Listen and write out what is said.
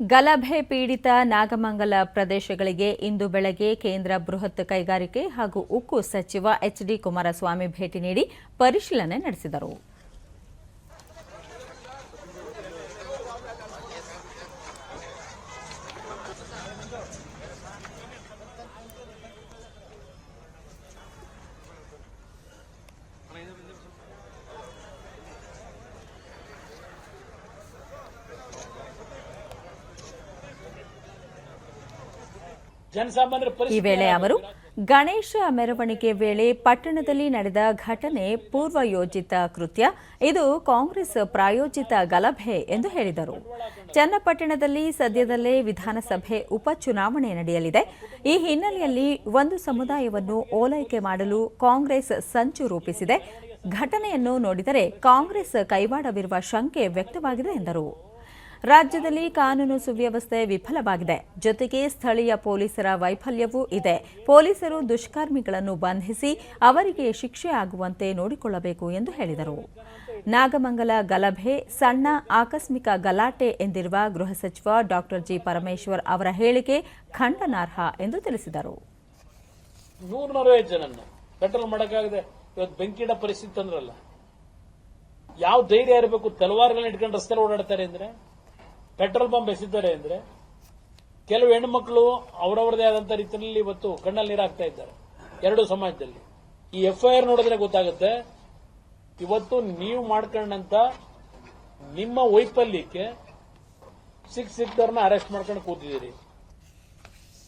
ಗಲಭೆ ಪೀಡಿತ ನಾಗಮಂಗಲ ಪ್ರದೇಶಗಳಿಗೆ ಇಂದು ಬೆಳಗ್ಗೆ ಕೇಂದ್ರ ಬೃಹತ್ ಕೈಗಾರಿಕೆ ಹಾಗೂ ಉಕ್ಕು ಸಚಿವ ಎಚ್ಡಿ ಕುಮಾರಸ್ವಾಮಿ ಭೇಟಿ ನೀಡಿ ಪರಿಶೀಲನೆ ನಡೆಸಿದರು. ಈ ವೇಳೆ ಅವರು ಗಣೇಶ ಮೆರವಣಿಗೆ ವೇಳೆ ಪಟ್ಟಣದಲ್ಲಿ ನಡೆದ ಘಟನೆ ಪೂರ್ವಯೋಜಿತ ಕೃತ್ಯ. ಇದು ಕಾಂಗ್ರೆಸ್ ಪ್ರಾಯೋಜಿತ ಗಲಭೆ ಎಂದು ಹೇಳಿದರು. ಚನ್ನಪಟ್ಟಣದಲ್ಲಿ ಸದ್ಯದಲ್ಲೇ ವಿಧಾನಸಭೆ ಉಪಚುನಾವಣೆ ನಡೆಯಲಿದೆ. ಈ ಹಿನ್ನೆಲೆಯಲ್ಲಿ ಒಂದು ಸಮುದಾಯವನ್ನು ಓಲೈಕೆ ಮಾಡಲು ಕಾಂಗ್ರೆಸ್ ಸಂಚು ರೂಪಿಸಿದೆ. ಘಟನೆಯನ್ನು ನೋಡಿದರೆ ಕಾಂಗ್ರೆಸ್ ಕೈವಾಡವಿರುವ ಶಂಕೆ ವ್ಯಕ್ತವಾಗಿದೆ ಎಂದರು. ರಾಜ್ಯದಲ್ಲಿ ಕಾನೂನು ಸುವ್ಯವಸ್ಥೆ ವಿಫಲವಾಗಿದೆ. ಜೊತೆಗೆ ಸ್ಥಳೀಯ ಪೊಲೀಸರ ವೈಫಲ್ಯವೂ ಇದೆ. ಪೊಲೀಸರು ದುಷ್ಕರ್ಮಿಗಳನ್ನು ಬಂಧಿಸಿ ಅವರಿಗೆ ಶಿಕ್ಷೆ ಆಗುವಂತೆ ನೋಡಿಕೊಳ್ಳಬೇಕು ಎಂದು ಹೇಳಿದರು. ನಾಗಮಂಗಲ ಗಲಭೆ, ಸಣ್ಣ ಆಕಸ್ಮಿಕ ಗಲಾಟೆ ಎಂದಿರುವ ಗೃಹ ಸಚಿವ ಡಾಕ್ಟರ್ ಜಿ. ಪರಮೇಶ್ವರ್ ಅವರ ಹೇಳಿಕೆ ಖಂಡನಾರ್ಹ ಎಂದು ತಿಳಿಸಿದರು. ಯಾವ ಧೈರ್ಯ ಇರಬೇಕು? ತಲವಾರ್ಗಳನ್ನ ಇಟ್ಕೊಂಡು ರಸ್ತೆ ಓಡಾಡ್ತಾರೆ ಅಂದ್ರೆ? ಪೆಟ್ರೋಲ್ ಪಂಪ್ ಎಸಿದ್ದಾರೆ ಅಂದ್ರೆ ಕೆಲವು ಹೆಣ್ಮಕ್ಳು ಅವರವರದೇ ಆದಂತ ರೀತಿಯಲ್ಲಿ ಇವತ್ತು ಕಣ್ಣಲ್ಲಿ ನೀರಾಗ್ತಾ ಇದ್ದಾರೆ. ಎರಡು ಸಮಾಜದಲ್ಲಿ. ಈ ಎಫ್ಐಆರ್ ನೋಡಿದ್ರೆ ಗೊತ್ತಾಗುತ್ತೆ, ಇವತ್ತು ನೀವು ಮಾಡ್ಕೊಂಡಂತ ನಿಮ್ಮ ವೈಫಲ್ಯಕ್ಕೆ ಸಿಕ್ ಸಿಕ್ದವ್ರನ್ನ ಅರೆಸ್ಟ್ ಮಾಡ್ಕೊಂಡು ಕೂತಿದ್ದೀರಿ.